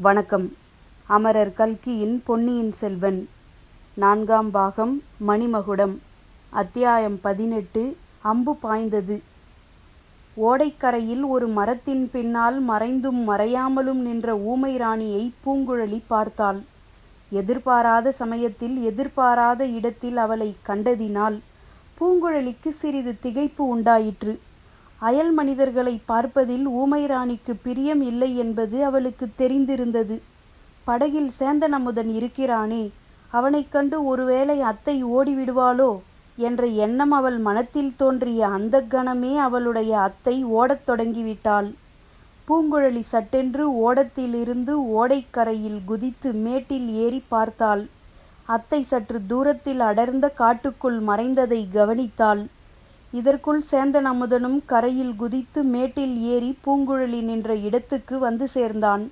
வணக்கம். அமரர் கல்கியின் பொன்னியின் செல்வன். நான்காம் பாகம் மணிமகுடம். அத்தியாயம் பதினெட்டு அம்பு பாய்ந்தது. ஓடைக்கரையில் ஒரு மரத்தின் பின்னால் மறைந்தும் மறையாமலும் நின்ற ஊமை ராணியை பூங்குழலி பார்த்தாள். எதிர்பாராத சமயத்தில் எதிர்பாராத இடத்தில் அவளை கண்டதினால் பூங்குழலிக்கு சிறிது திகைப்பு உண்டாயிற்று. அயல் மனிதர்களை பார்ப்பதில் ஊமை ராணிக்கு பிரியம் இல்லை என்பது அவளுக்கு தெரிந்திருந்தது. படகில் சேந்தனமுதன் இருக்கிறானே அவனைக் கண்டு ஒருவேளை அத்தை ஓடிவிடுவாளோ என்ற எண்ணம் அவள் மனத்தில் தோன்றிய அந்த கணமே அவளுடைய அத்தை ஓடத் தொடங்கிவிட்டாள். பூங்குழலி சட்டென்று ஓடத்திலிருந்து ஓடைக்கரையில் குதித்து மேட்டில் ஏறி பார்த்தாள். அத்தை சற்று தூரத்தில் அடர்ந்த காட்டுக்குள் மறைந்ததை கவனித்தாள். இதற்குள் சேந்தன் அமுதனும் கரையில் குதித்து மேட்டில் ஏறி பூங்குழலி நின்ற இடத்துக்கு வந்து சேர்ந்தான்.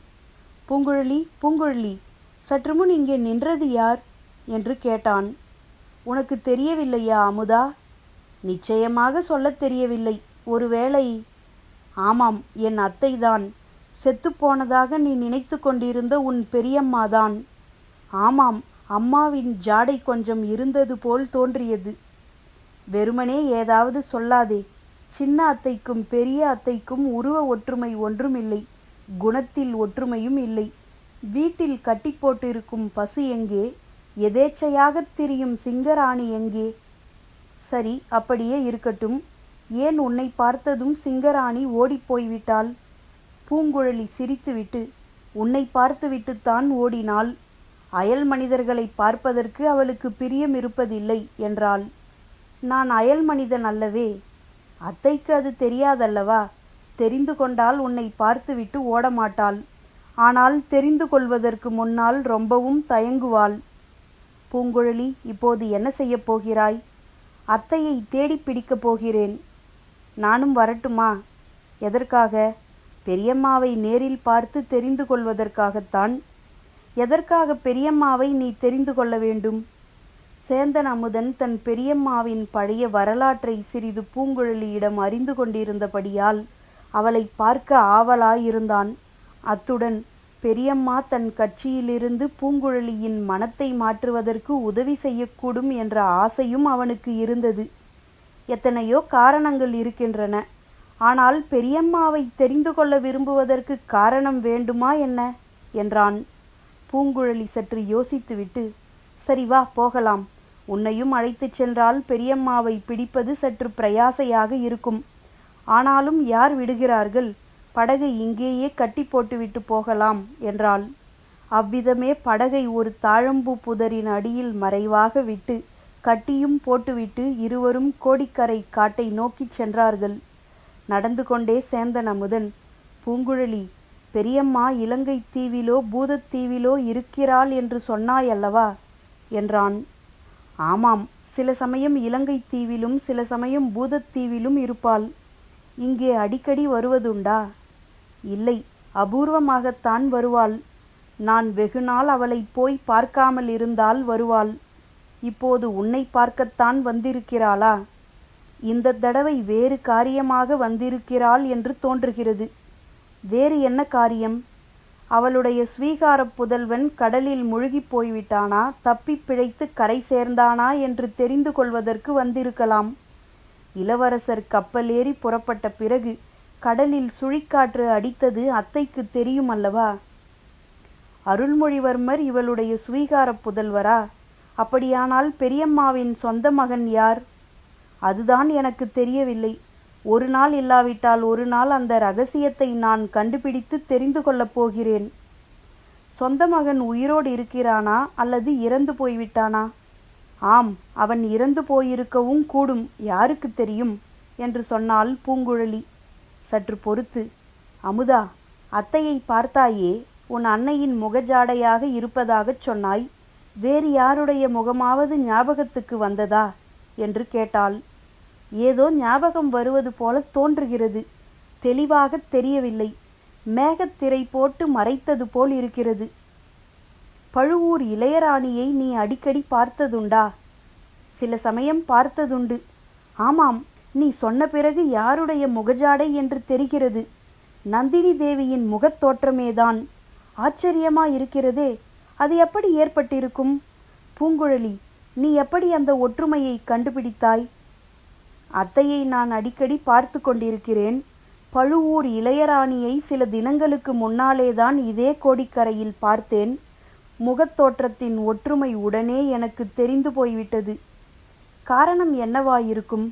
பூங்குழலி பூங்குழலி சற்று முன் இங்கே நின்றது யார்? என்று கேட்டான். உனக்கு தெரியவில்லையா அமுதா? நிச்சயமாக சொல்லத் தெரியவில்லை. ஒருவேளை ஆமாம் என் அத்தைதான். செத்துப்போனதாக நீ நினைத்து கொண்டிருந்த உன் பெரியம்மாதான். ஆமாம் அம்மாவின் ஜாடை கொஞ்சம் இருந்தது போல் தோன்றியது. வெறுமனே ஏதாவது சொல்லாதே. சின்ன அத்தைக்கும் பெரிய அத்தைக்கும் உருவ ஒற்றுமை ஒன்றுமில்லை குணத்தில் ஒற்றுமையும் இல்லை. வீட்டில் கட்டி போட்டிருக்கும் பசு எங்கே? எதேச்சையாகத் திரியும் சிங்கராணி எங்கே? சரி அப்படியே இருக்கட்டும். ஏன் உன்னை பார்த்ததும் சிங்கராணி ஓடிப்போய்விட்டாள் பூங்குழலி சிரித்துவிட்டு உன்னை பார்த்துவிட்டுத்தான் ஓடினாள். அயல் மனிதர்களை பார்ப்பதற்கு அவளுக்கு பிரியம் இருப்பதில்லை என்றாள். நான் அயல் மனிதன் அல்லவே. அத்தைக்கு அது தெரியாதல்லவா? தெரிந்து கொண்டால் உன்னை பார்த்துவிட்டு ஓடமாட்டாள். ஆனால் தெரிந்து கொள்வதற்கு முன்னால் ரொம்பவும் தயங்குவாள். பூங்குழலி இப்போது என்ன செய்யப் போகிறாய்? அத்தையை தேடி பிடிக்கப் போகிறேன். நானும் வரட்டுமா? எதற்காக? பெரியம்மாவை நேரில் பார்த்து தெரிந்து கொள்வதற்காகத்தான். எதற்காக பெரியம்மாவை நீ தெரிந்து கொள்ள வேண்டும்? சேந்தன் அமுதன் தன் பெரியம்மாவின் பழைய வரலாற்றை சிறிது பூங்குழலியிடம் அறிந்து கொண்டிருந்தபடியால் அவளை பார்க்க ஆவலாயிருந்தான். அத்துடன் பெரியம்மா தன் கட்சியிலிருந்து பூங்குழலியின் மனத்தை மாற்றுவதற்கு உதவி செய்யக்கூடும் என்ற ஆசையும் அவனுக்கு இருந்தது. எத்தனையோ காரணங்கள் இருக்கின்றன. ஆனால் பெரியம்மாவை தெரிந்து கொள்ள விரும்புவதற்கு காரணம் வேண்டுமா என்ன? என்றான். பூங்குழலி சற்று யோசித்துவிட்டு சரி வா போகலாம். உன்னையும் அழைத்துச் சென்றால் பெரியம்மாவை பிடிப்பது சற்று பிரயாசையாக இருக்கும். ஆனாலும் யார் விடுகிறார்கள்? படகை இங்கேயே கட்டி போட்டுவிட்டு போகலாம் என்றாள். அவ்விதமே படகை ஒரு தாழம்பு புதரின் அடியில் மறைவாக விட்டு கட்டியும் போட்டுவிட்டு இருவரும் கோடிக்கரை காட்டை நோக்கிச் சென்றார்கள். நடந்து கொண்டே சேந்தன் அமுதன் பூங்குழலி பெரியம்மா இலங்கை தீவிலோ பூதத்தீவிலோ இருக்கிறாள் என்று சொன்னாயல்லவா? என்றான். ஆமாம் சில சமயம் இலங்கை தீவிலும் சில சமயம் பூதத்தீவிலும் இருப்பாள். இங்கே அடிக்கடி வருவதுண்டா? இல்லை அபூர்வமாகத்தான் வருவாள். நான் வெகுநாள் அவளை போய் பார்க்காமல் இருந்தால் வருவாள். இப்போது உன்னை பார்க்கத்தான் வந்திருக்கிறாளா? இந்த தடவை வேறு காரியமாக வந்திருக்கிறாள் என்று தோன்றுகிறது. வேறு என்ன காரியம்? அவளுடைய ஸ்வீகார புதல்வன் கடலில் முழுகிப் போய்விட்டானா? தப்பி பிழைத்து கரை சேர்ந்தானா என்று தெரிந்து கொள்வதற்கு வந்திருக்கலாம். இளவரசர் கப்பலேறி புறப்பட்ட பிறகு கடலில் சுழிக்காற்று அடித்தது அத்தைக்கு தெரியும் அல்லவா அருள்மொழிவர்மர் இவளுடைய ஸ்வீகார புதல்வரா? அப்படியானால் பெரியம்மாவின் சொந்த மகன் யார்? அதுதான் எனக்கு தெரியவில்லை. ஒரு நாள் இல்லாவிட்டால் ஒரு நாள் அந்த ரகசியத்தை நான் கண்டுபிடித்து தெரிந்து கொள்ளப் போகிறேன். சொந்த மகன் உயிரோடு இருக்கிறானா அல்லது இறந்து போய்விட்டானா? ஆம் அவன் இறந்து போயிருக்கவும் கூடும் யாருக்கு தெரியும்? என்று சொன்னாள் பூங்குழலி. சற்று பொறுத்து. அமுதா அத்தையை பார்த்தாயே உன் அன்னையின் முகஜாடையாக இருப்பதாகச் சொன்னாய். வேறு யாருடைய முகமாவது ஞாபகத்துக்கு வந்ததா? என்று கேட்டாள். ஏதோ ஞாபகம் வருவது போல தோன்றுகிறது. தெளிவாக தெரியவில்லை. மேகத்திரை போட்டு மறைத்தது போல் இருக்கிறது. பழுவூர் இளையராணியை நீ அடிக்கடி பார்த்ததுண்டா? சில சமயம் பார்த்ததுண்டு. ஆமாம் நீ சொன்ன பிறகு யாருடைய முகஜாடை என்று தெரிகிறது. நந்தினி தேவியின் முகத் தோற்றமேதான். ஆச்சரியமா இருக்கிறதே அது எப்படி ஏற்பட்டிருக்கும்? பூங்குழலி நீ எப்படி அந்த ஒற்றுமையை கண்டுபிடித்தாய்? அத்தையை நான் அடிக்கடி பார்த்து கொண்டிருக்கிறேன். பழுவூர் இளையராணியை சில தினங்களுக்கு முன்னாலேதான் இதே கோடிக்கரையில் பார்த்தேன். முகத்தோற்றத்தின் ஒற்றுமை உடனே எனக்கு தெரிந்து போய்விட்டது. காரணம் என்னவாயிருக்கும்?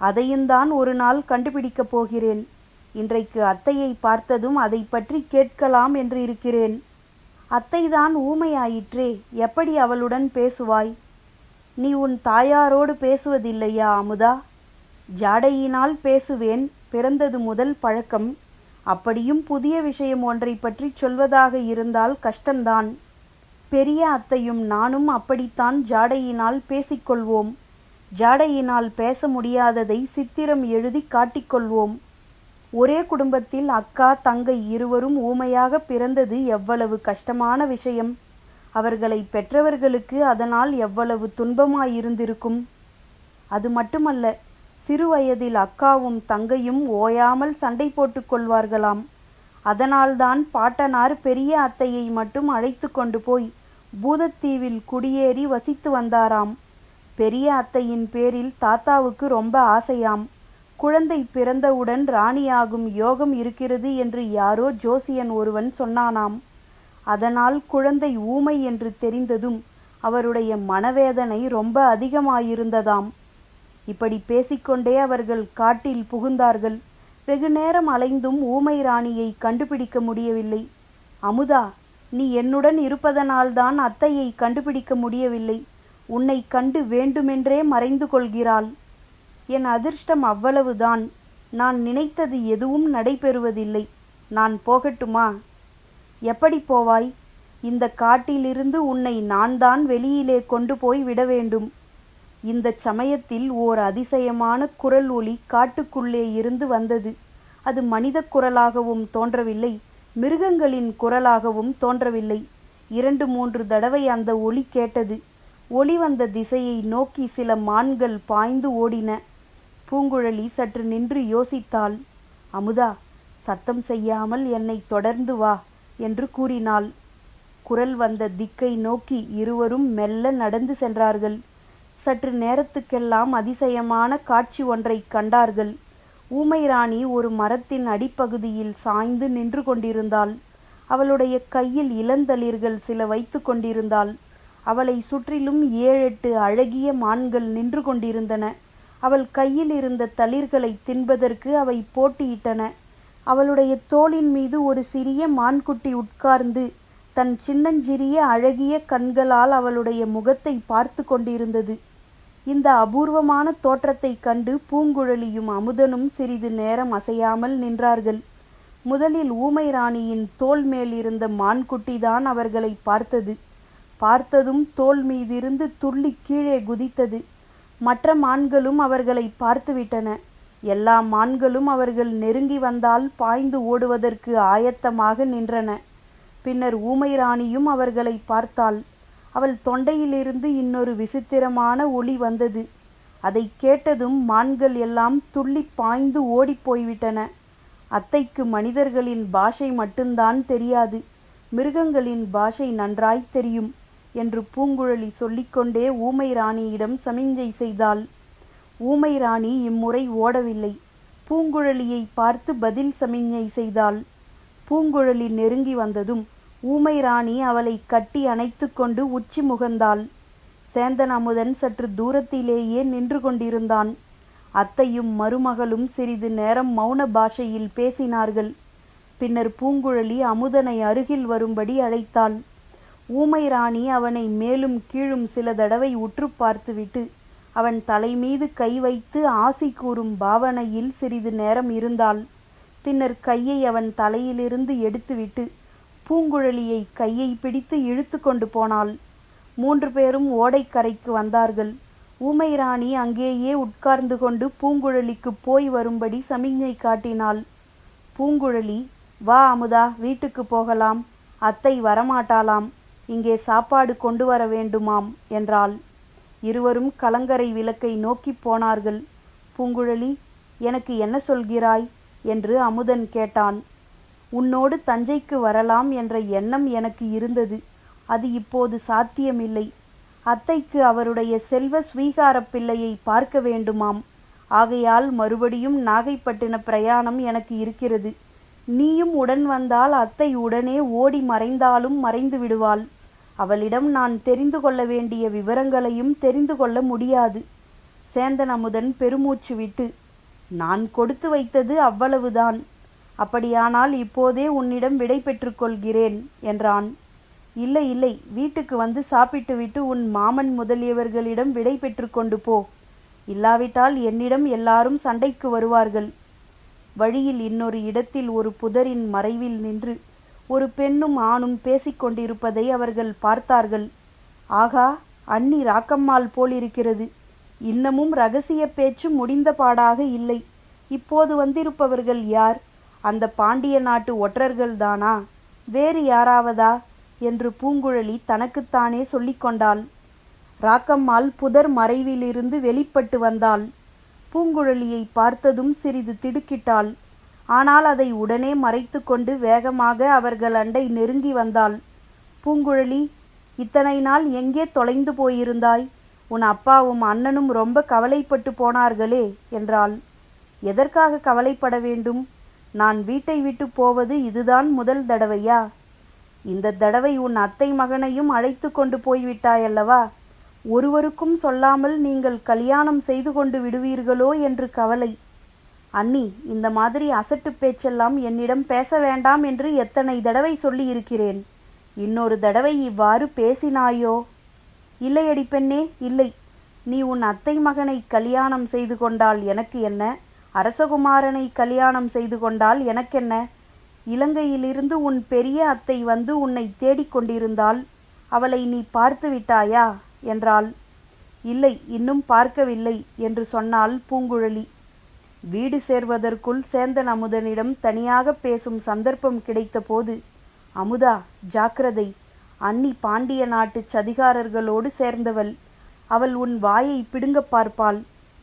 அதையும்தான் ஒரு நாள் கண்டுபிடிக்கப் போகிறேன். இன்றைக்கு அத்தையை பார்த்ததும் அதை பற்றி கேட்கலாம் என்று இருக்கிறேன். அத்தைதான் ஊமையாயிற்றே எப்படி அவளுடன் பேசுவாய்? நீ உன் தாயாரோடு பேசுவதில்லையா அமுதா? ஜாடையினால் பேசுவேன் பிறந்தது முதல் பழக்கம். அப்படியும் புதிய விஷயம் ஒன்றை பற்றி சொல்வதாக இருந்தால் கஷ்டந்தான். பெரிய அத்தையும் நானும் அப்படித்தான் ஜாடையினால் பேசிக்கொள்வோம். ஜாடையினால் பேச முடியாததை சித்திரம் எழுதி காட்டிக்கொள்வோம். ஒரே குடும்பத்தில் அக்கா தங்கை இருவரும் ஊமையாக பிறந்தது எவ்வளவு கஷ்டமான விஷயம். அவர்களை பெற்றவர்களுக்கு அதனால் எவ்வளவு துன்பமாயிருந்திருக்கும். அது மட்டுமல்ல சிறுவயதில் அக்காவும் தங்கையும் ஓயாமல் சண்டை போட்டுக் கொள்வார்களாம். அதனால்தான் பாட்டனார் பெரிய அத்தையை மட்டும் அழைத்து கொண்டு போய் பூதத்தீவில் குடியேறி வசித்து வந்தாராம். பெரிய அத்தையின் பேரில் தாத்தாவுக்கு ரொம்ப ஆசையாம். குழந்தை பிறந்தவுடன் ராணியாகும் யோகம் இருக்கிறது என்று யாரோ ஜோசியன் ஒருவன் சொன்னானாம். அதனால் குழந்தை ஊமை என்று தெரிந்ததும் அவருடைய மனவேதனை ரொம்ப அதிகமாயிருந்ததாம். இப்படி பேசிக்கொண்டே அவர்கள் காட்டில் புகுந்தார்கள். வெகு நேரம் அலைந்தும் ஊமை ராணியை கண்டுபிடிக்க முடியவில்லை. அமுதா நீ என்னுடன் இருப்பதனால்தான் அத்தையை கண்டுபிடிக்க முடியவில்லை. உன்னை கண்டு வேண்டுமென்றே மறைந்து கொள்கிறாள். என் அதிர்ஷ்டம் அவ்வளவுதான். நான் நினைத்தது எதுவும் நடைபெறுவதில்லை. நான் போகட்டுமா? எப்படி போவாய்? இந்த காட்டிலிருந்து உன்னை நான் தான் வெளியிலே கொண்டு போய் விட வேண்டும். இந்த சமயத்தில் ஓர் அதிசயமான குரல் ஒலி காட்டுக்குள்ளே இருந்து வந்தது. அது மனித குரலாகவும் தோன்றவில்லை மிருகங்களின் குரலாகவும் தோன்றவில்லை. இரண்டு மூன்று தடவை அந்த ஒளி கேட்டது. ஒளி வந்த திசையை நோக்கி சில மான்கள் பாய்ந்து ஓடின. பூங்குழலி சற்று நின்று யோசித்தாள். அமுதா சத்தம் செய்யாமல் என்னை தொடர்ந்து வா என்று கூறினாள். குரல் வந்த திக்கை நோக்கி இருவரும் மெல்ல நடந்து சென்றார்கள். சற்று நேரத்துக்கெல்லாம் அதிசயமான காட்சி ஒன்றை கண்டார்கள். ஊமை ராணி ஒரு மரத்தின் அடிப்பகுதியில் சாய்ந்து நின்று கொண்டிருந்தாள். அவளுடைய கையில் இளந்தளிர்கள் சில வைத்து கொண்டிருந்தாள். அவளை சுற்றிலும் ஏழெட்டு அழகிய மான்கள் நின்று கொண்டிருந்தன. அவள் கையில் இருந்த தளிர்களை தின்பதற்கு அவை போட்டியிட்டன. அவளுடைய தோளின் மீது ஒரு சிறிய மான்குட்டி உட்கார்ந்து தன் சின்னஞ்சிறிய அழகிய கண்களால் அவளுடைய முகத்தை பார்த்து கொண்டிருந்தது. இந்த அபூர்வமான தோற்றத்தைக் கண்டு பூங்குழலியும் அமுதனும் சிறிது நேரம் அசையாமல் நின்றார்கள். முதலில் ஊமை ராணியின் தோல் மேல் இருந்த மான்குட்டிதான் அவர்களை பார்த்தது. பார்த்ததும் தோல் மீதிருந்து துள்ளி கீழே குதித்தது. மற்ற மான்களும் அவர்களை பார்த்துவிட்டன. எல்லா மான்களும் அவர்கள் நெருங்கி வந்தால் பாய்ந்து ஓடுவதற்கு ஆயத்தமாக நின்றன. பின்னர் ஊமை ராணியும் அவர்களை பார்த்தாள். அவள் தொண்டையிலிருந்து இன்னொரு விசித்திரமான ஒளி வந்தது. அதை கேட்டதும் மான்கள் எல்லாம் துள்ளி பாய்ந்து ஓடிப்போய்விட்டன அத்தைக்கு மனிதர்களின் பாஷை மட்டும்தான் தெரியாது மிருகங்களின் பாஷை நன்றாய் தெரியும் என்று பூங்குழலி சொல்லிக்கொண்டே ஊமை ராணியிடம் சமிஞ்சை செய்தாள். ஊமை ராணி இம்முறை ஓடவில்லை. பூங்குழலியை பார்த்து பதில் சமிஞ்ஞை செய்தாள். பூங்குழலி நெருங்கி வந்ததும் ஊமை ராணி அவளை கட்டி அணைத்து கொண்டு உச்சி முகந்தாள். சேந்தன் அமுதன் சற்று தூரத்திலேயே நின்று கொண்டிருந்தான். அத்தையும் மருமகளும் சிறிது நேரம் மௌன பாஷையில் பேசினார்கள். பின்னர் பூங்குழலி அமுதனை அருகில் வரும்படி அழைத்தாள். ஊமை ராணி அவனை மேலும் கீழும் சில தடவை உற்று பார்த்துவிட்டு அவன் தலைமீது கை வைத்து ஆசி கூறும் பாவனையில் சிறிது நேரம் இருந்தாள். பின்னர் கையை அவன் தலையிலிருந்து எடுத்துவிட்டு பூங்குழலியை கையை பிடித்து இழுத்து கொண்டு போனாள். மூன்று பேரும் ஓடைக்கரைக்கு வந்தார்கள். ஊமை ராணி அங்கேயே உட்கார்ந்து கொண்டு பூங்குழலிக்கு போய் வரும்படி சமிஞ்ஞை காட்டினாள். பூங்குழலி வா அமுதா வீட்டுக்கு போகலாம். அத்தை வரமாட்டாளாம். இங்கே சாப்பாடு கொண்டு வர வேண்டுமாம் என்றாள். இருவரும் கலங்கரை விளக்கை நோக்கி போனார்கள். பூங்குழலி எனக்கு என்ன சொல்கிறாய்? என்று அமுதன் கேட்டான். உன்னோடு தஞ்சைக்கு வரலாம் என்ற எண்ணம் எனக்கு இருந்தது. அது இப்போது சாத்தியமில்லை. அத்தைக்கு அவருடைய செல்வ ஸ்வீகாரப் பிள்ளையை பார்க்க வேண்டுமாம். ஆகையால் மறுபடியும் நாகைப்பட்டின பிரயாணம் எனக்கு இருக்கிறது. நீயும் உடன் வந்தால் அத்தை உடனே ஓடி மறைந்தாலும் மறைந்து விடுவாள். அவளிடம் நான் தெரிந்து கொள்ள வேண்டிய விவரங்களையும் தெரிந்து கொள்ள முடியாது. சேந்தன் அமுதன் பெருமூச்சு விட்டு நான் கொடுத்து வைத்தது அவ்வளவுதான். அப்படியானால் இப்போதே உன்னிடம் விடை பெற்றுக்கொள்கிறேன் என்றான். இல்லை இல்லை வீட்டுக்கு வந்து சாப்பிட்டுவிட்டு உன் மாமன் முதலியவர்களிடம் விடை பெற்றுக்கொண்டு போ. இல்லாவிட்டால் என்னிடம் எல்லாரும் சண்டைக்கு வருவார்கள். வழியில் இன்னொரு இடத்தில் ஒரு புதரின் மறைவில் நின்று ஒரு பெண்ணும் ஆணும் பேசிக்கொண்டிருப்பதை அவர்கள் பார்த்தார்கள். ஆகா அண்ணி ராக்கம்மாள் போலிருக்கிறது. இன்னமும் ரகசிய பேச்சு முடிந்த பாடாக இல்லை. இப்போது வந்திருப்பவர்கள் யார்? அந்த பாண்டிய நாட்டு ஒற்றர்கள்தானா வேறு யாராவதா? என்று பூங்குழலி தனக்குத்தானே சொல்லிக்கொண்டாள் ராக்கம்மாள் புதர் மறைவிலிருந்து வெளிப்பட்டு வந்தாள். பூங்குழலியை பார்த்ததும் சிறிது திடுக்கிட்டாள். ஆனால் அதை உடனே மறைத்து கொண்டு வேகமாக அவர்கள் அண்டை நெருங்கி வந்தாள். பூங்குழலி இத்தனை நாள் எங்கே தொலைந்து போயிருந்தாய்? உன் அப்பாவும் அண்ணனும் ரொம்ப கவலைப்பட்டு போனார்களே என்றாள். எதற்காக கவலைப்பட வேண்டும்? நான் வீட்டை விட்டு போவது இதுதான் முதல் தடவையா? இந்த தடவை உன் அத்தை மகனையும் அழைத்து கொண்டு போய்விட்டாயல்லவா? ஒருவருக்கும் சொல்லாமல் நீங்கள் கல்யாணம் செய்து கொண்டு விடுவீர்களோ என்று கவலை. அண்ணி இந்த மாதிரி அசட்டு பேச்செல்லாம் என்னிடம் பேச வேண்டாம் என்று எத்தனை தடவை சொல்லி இருக்கிறேன் இன்னொரு தடவை இவ்வாறு பேசினாயோ? இல்லையடி பெண்ணே இல்லை. நீ உன் அத்தை மகனை கல்யாணம் செய்து கொண்டால் எனக்கு என்ன? அரசகுமாரனை கல்யாணம் செய்து கொண்டால் எனக்கென்ன? இலங்கையிலிருந்து உன் பெரிய அத்தை வந்து உன்னை தேடிக்கொண்டிருந்தால் அவளை நீ பார்த்து விட்டாயா? என்றாள். இல்லை இன்னும் பார்க்கவில்லை என்று சொன்னாள் பூங்குழலி. வீடு சேர்வதற்குள் சேந்தன் அமுதனிடம் தனியாக பேசும் சந்தர்ப்பம் கிடைத்தபோது அமுதா ஜாக்கிரதை. அன்னி பாண்டிய நாட்டு சதிகாரர்களோடு சேர்ந்தவள். அவள் உன் வாயை பிடுங்கப் பார்ப்பாள்.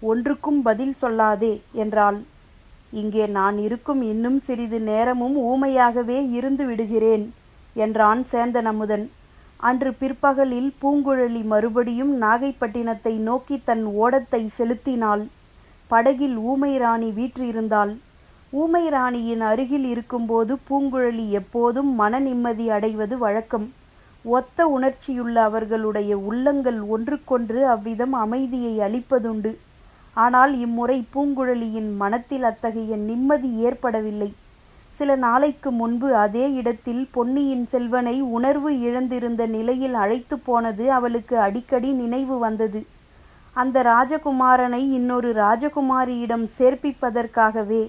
ஒன்றுக்கும் பதில் சொல்லாதே என்றாள். இங்கே நான் இருக்கும் இன்னும் சிறிது நேரமும் ஊமையாகவே இருந்து விடுகிறேன் என்றான் சேந்தன் அமுதன் அன்று பிற்பகலில் பூங்குழலி மறுபடியும் நாகைப்பட்டினத்தை நோக்கி தன் ஓடத்தை செலுத்தினாள். படகில் ஊமை ராணி வீற்றிருந்தாள். ஊமை ராணியின் அருகில் இருக்கும்போது பூங்குழலி எப்போதும் மன நிம்மதி அடைவது வழக்கம். ஒத்த உணர்ச்சியுள்ள அவர்களுடைய உள்ளங்கள் ஒன்றுக்கொன்று அவ்விதம் அமைதியை அளிப்பதுண்டு. ஆனால் இம்முறை பூங்குழலியின் மனத்தில் அத்தகைய நிம்மதி ஏற்படவில்லை. சில நாளைக்கு முன்பு அதே இடத்தில் பொன்னியின் செல்வனை உணர்வு இழந்திருந்த நிலையில் அழைத்து போனது அவளுக்கு அடிக்கடி நினைவு வந்தது. அந்த ராஜகுமாரனை இன்னொரு ராஜகுமாரியிடம் சேர்ப்பிப்பதற்காகவே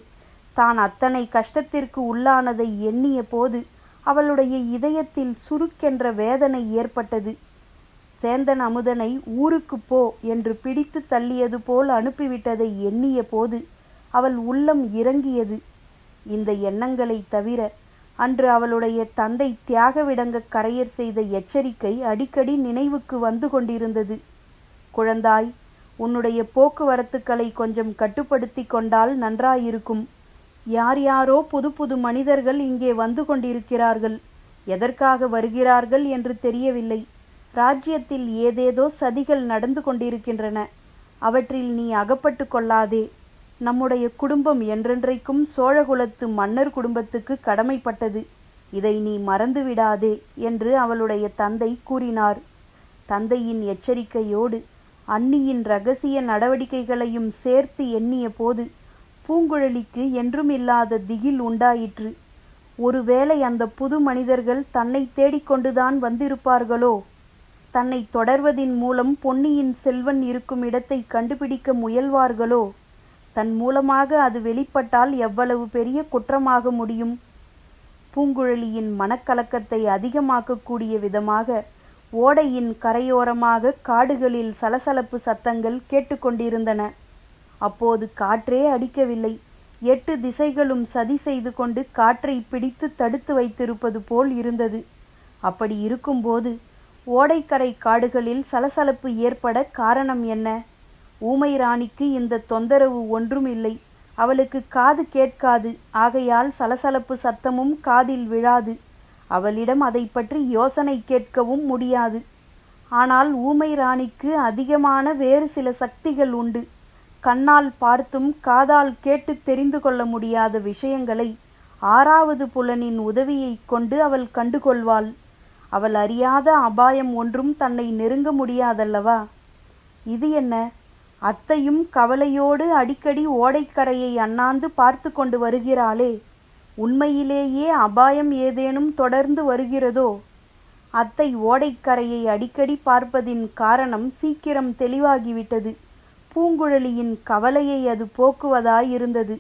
தான் அத்தனை கஷ்டத்திற்கு உள்ளானதை எண்ணிய போது அவளுடைய இதயத்தில் சுருக்கென்ற வேதனை ஏற்பட்டது. சேந்தன் அமுதனை ஊருக்கு போ என்று பிடித்து தள்ளியது போல் அனுப்பிவிட்டதை எண்ணிய போது அவள் உள்ளம் இறங்கியது. இந்த எண்ணங்களை தவிர அன்று அவளுடைய தந்தை தியாகவிடங்க கரையர் செய்த எச்சரிக்கை அடிக்கடி நினைவுக்கு வந்து கொண்டிருந்தது. குழந்தாய் உன்னுடைய போக்குவரத்துக்களை கொஞ்சம் கட்டுப்படுத்தி கொண்டால் நன்றாயிருக்கும். யார் யாரோ புது புது மனிதர்கள் இங்கே வந்து கொண்டிருக்கிறார்கள். எதற்காக வருகிறார்கள் என்று தெரியவில்லை. ராஜ்யத்தில் ஏதேதோ சதிகள் நடந்து கொண்டிருக்கின்றன. அவற்றில் நீ அகப்பட்டு கொள்ளாதே. நம்முடைய குடும்பம் என்றென்றைக்கும் சோழகுலத்து மன்னர் குடும்பத்துக்கு கடமைப்பட்டது. இதை நீ மறந்துவிடாதே என்று அவளுடைய தந்தை கூறினார். தந்தையின் எச்சரிக்கையோடு அன்னியின் ரகசிய நடவடிக்கைகளையும் சேர்த்து எண்ணிய போது பூங்குழலிக்கு என்றுமில்லாத திகில் உண்டாயிற்று. ஒருவேளை அந்த புது மனிதர்கள் தன்னை தேடிக்கொண்டுதான் வந்திருப்பார்களோ? தன்னை தொடர்வதின் மூலம் பொன்னியின் செல்வன் இருக்கும் இடத்தை கண்டுபிடிக்க முயல்வார்களோ? தன் மூலமாக அது வெளிப்பட்டால் எவ்வளவு பெரிய குற்றமாக முடியும்? பூங்குழலியின் மனக்கலக்கத்தை அதிகமாக்கக்கூடிய விதமாக ஓடையின் கரையோரமாக காடுகளில் சலசலப்பு சத்தங்கள் கேட்டுக்கொண்டிருந்தன. அப்போது காற்றே அடிக்கவில்லை. எட்டு திசைகளும் சதி செய்து கொண்டு காற்றை பிடித்து தடுத்து வைத்திருப்பது போல் இருந்தது. அப்படி இருக்கும்போது ஓடைக்கரை காடுகளில் சலசலப்பு ஏற்பட காரணம் என்ன? ஊமை ராணிக்கு இந்த தொந்தரவு ஒன்றும் இல்லை அவளுக்கு காது கேட்காது. ஆகையால் சலசலப்பு சத்தமும் காதில் விழாது. அவளிடம் அதை பற்றி யோசனை கேட்கவும் முடியாது. ஆனால் ஊமை ராணிக்கு அதிகமான வேறு சில சக்திகள் உண்டு. கண்ணால் பார்த்தும் காதால் கேட்டு தெரிந்து கொள்ள முடியாத விஷயங்களை ஆறாவது புலனின் உதவியைக் கொண்டு அவள் கண்டுகொள்வாள். அவள் அறியாத அபாயம் ஒன்றும் தன்னை நெருங்க முடியாதல்லவா? இது என்ன? அத்தையும் கவலையோடு அடிக்கடி ஓடைக்கரையை அண்ணாந்து பார்த்து கொண்டு வருகிறாளே உண்மையிலேயே அபாயம் ஏதேனும் தொடர்ந்து வருகிறதோ? அத்தை ஓடைக்கரையை அடிக்கடி பார்ப்பதின் காரணம் சீக்கிரம் தெளிவாகிவிட்டது. பூங்குழலியின் கவலையை அது போக்குவதாயிருந்தது.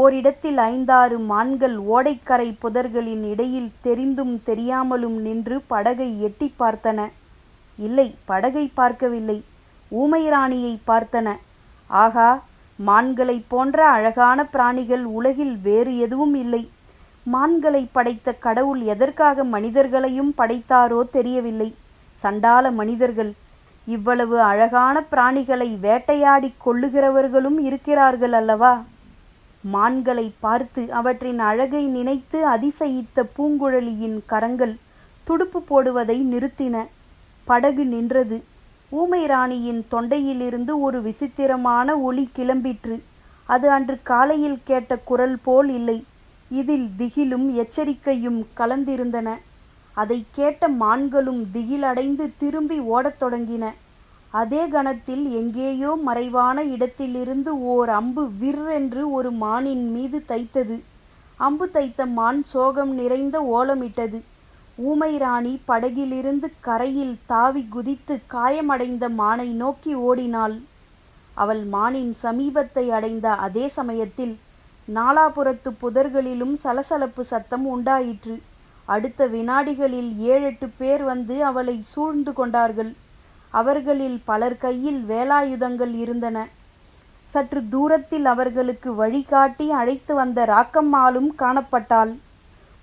ஓரிடத்தில் ஐந்தாறு மான்கள் ஓடைக்கரை புதர்களின் இடையில் தெரிந்தும் தெரியாமலும் நின்று படகை எட்டி பார்த்தன. இல்லை படகை பார்க்கவில்லை ஊமைராணியை பார்த்தன. ஆகா மான்களைப் போன்ற அழகான பிராணிகள் உலகில் வேறு எதுவும் இல்லை. மான்களை படைத்த கடவுள் எதற்காக மனிதர்களையும் படைத்தாரோ தெரியவில்லை. சண்டால மனிதர்கள் இவ்வளவு அழகான பிராணிகளை வேட்டையாடிக் கொள்ளுகிறவர்களும் இருக்கிறார்கள் அல்லவா? மான்களை பார்த்து அவற்றின் அழகை நினைத்து அதிசயித்த பூங்குழலியின் கரங்கள் துடுப்பு போடுவதை நிறுத்தின. படகு நின்றது. ஊமை ராணியின் தொண்டையிலிருந்து ஒரு விசித்திரமான ஒளி கிளம்பிற்று. அது அன்று காலையில் கேட்ட குரல் போல் இல்லை. இதில் திகிலும் எச்சரிக்கையும் கலந்திருந்தன. அதை கேட்ட மான்களும் திகிலடைந்து திரும்பி ஓடத் தொடங்கின. அதே கணத்தில் எங்கேயோ மறைவான இடத்திலிருந்து ஓர் அம்பு விற்றென்று ஒரு மானின் மீது தைத்தது. அம்பு தைத்த மான் சோகம் நிறைந்த ஓலமிட்டது. ஊமை ராணி படகிலிருந்து கரையில் தாவி குதித்து காயமடைந்த மானை நோக்கி ஓடினாள். அவள் மானின் சமீபத்தை அடைந்த அதே சமயத்தில் நாலாபுரத்து புதர்களிலும் சலசலப்பு சத்தம் உண்டாயிற்று. அடுத்த வினாடிகளில் ஏழெட்டு பேர் வந்து அவளை சூழ்ந்து கொண்டார்கள். அவர்களில் பலர் கையில் வேலாயுதங்கள் இருந்தன. சற்று தூரத்தில் அவர்களுக்கு வழிகாட்டி அழைத்து வந்த ராக்கம்மாளும் காணப்பட்டாள்.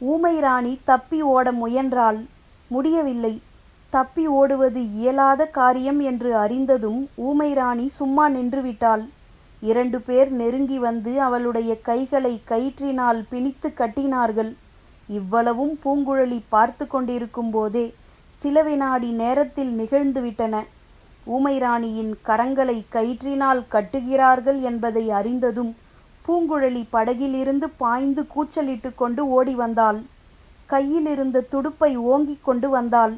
ஊமை ராணி தப்பி ஓட முயன்றாள். முடியவில்லை. தப்பி ஓடுவது இயலாத காரியம் என்று அறிந்ததும் ஊமை ராணி சும்மா நின்றுவிட்டாள். இரண்டு பேர் நெருங்கி வந்து அவளுடைய கைகளை கயிற்றினால் பிணித்து கட்டினார்கள். இவ்வளவும் பூங்குழலி பார்த்து கொண்டிருக்கும் போதே சில வினாடி நேரத்தில் நிகழ்ந்துவிட்டன. ஊமை ராணியின் கரங்களை கயிற்றினால் கட்டுகிறார்கள் என்பதை அறிந்ததும் பூங்குழலி படகிலிருந்து பாய்ந்து கூச்சலிட்டு கொண்டு ஓடி வந்தாள். கையிலிருந்த துடுப்பை ஓங்கிக் கொண்டு வந்தாள்.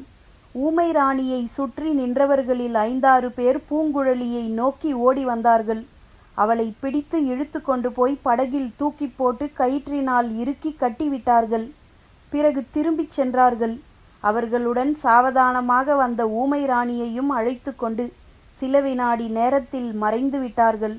ஊமை ராணியை சுற்றி நின்றவர்களில் ஐந்தாறு பேர் பூங்குழலியை நோக்கி ஓடி வந்தார்கள். அவளை பிடித்து இழுத்து கொண்டு போய் படகில் தூக்கி போட்டு கயிற்றினால் இறுக்கி கட்டிவிட்டார்கள். பிறகு திரும்பிச் சென்றார்கள். அவர்களுடன் சாவதானமாக வந்த ஊமை ராணியையும் அழைத்து கொண்டு சில வினாடி நேரத்தில் மறைந்து விட்டார்கள்